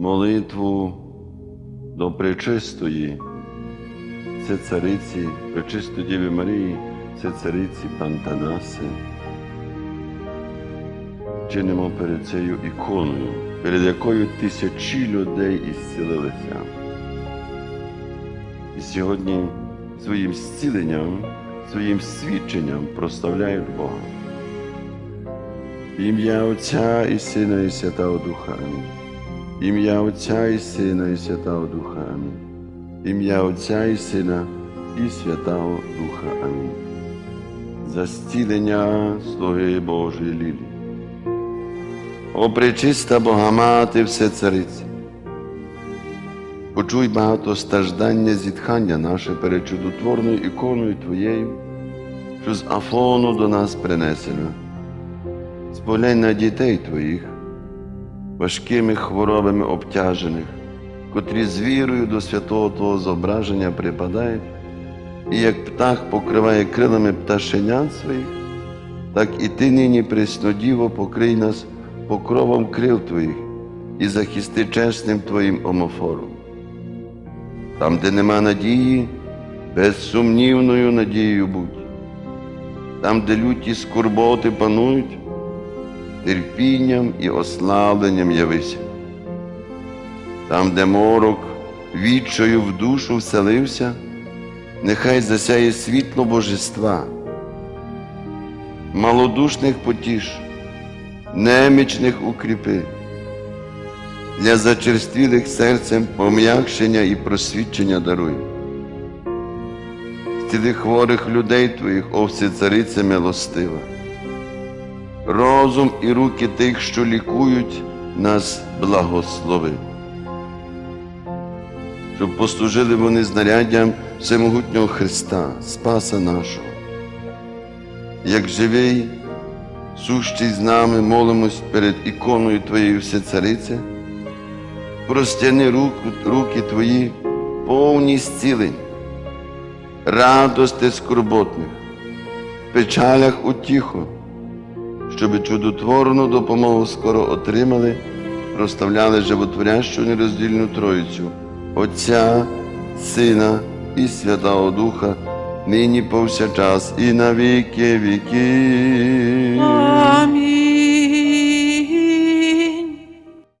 молитву до Пречистої, це цариці, Пречистої Діви Марії, це цариці Пантанаси. Чинимо перед цією іконою, перед якою тисячі людей ісцілилися. І сьогодні своїм зціленням, своїм свідченням прославляють Бога. Ім'я Отця і Сина, і Святого Духа. Ім'я Отця і Сина, і Святого Духа. Амінь. Ім'я Отця і Сина, і Святого Духа. Амінь. За зцілення слуги Божої Лілі. О пречиста Бога Мати, все цариці. Почуй багатостраждання зітхання наше перед чудотворною іконою Твоєю, що з Афону до нас принесено. Споглянь на дітей Твоїх, важкими хворобами обтяжених, котрі з вірою до святого Твого зображення припадають, і як птах покриває крилами пташенят своїх, так і ти нині, преснодіво, покрий нас покровом крил Твоїх і захисти чесним Твоїм омофором. Там, де нема надії, безсумнівною надією будь. Там, де люті скорботи панують, терпінням і ославленням явися. Там, де морок відчою в душу вселився, нехай засяє світло божества, малодушних потіш, немічних укріпи, для зачерствілих серцем пом'якшення і просвідчення даруй. Зціли хворих людей твоїх, о всецариця милостива розум і руки тих, що лікують нас благослови. Щоб послужили вони знаряддям всемогутнього Христа, Спаса нашого. Як живий, сущий з нами, молимось перед іконою Твоєю Всецарице, простяни руку, руки Твої, повні зцілень, радости скорботних, в печалях утіху, щоб чудотворну допомогу скоро отримали, проставляли животворящу нероздільну Троїцю, Отця, Сина і Святого Духа, нині повсякчас і на віки віків.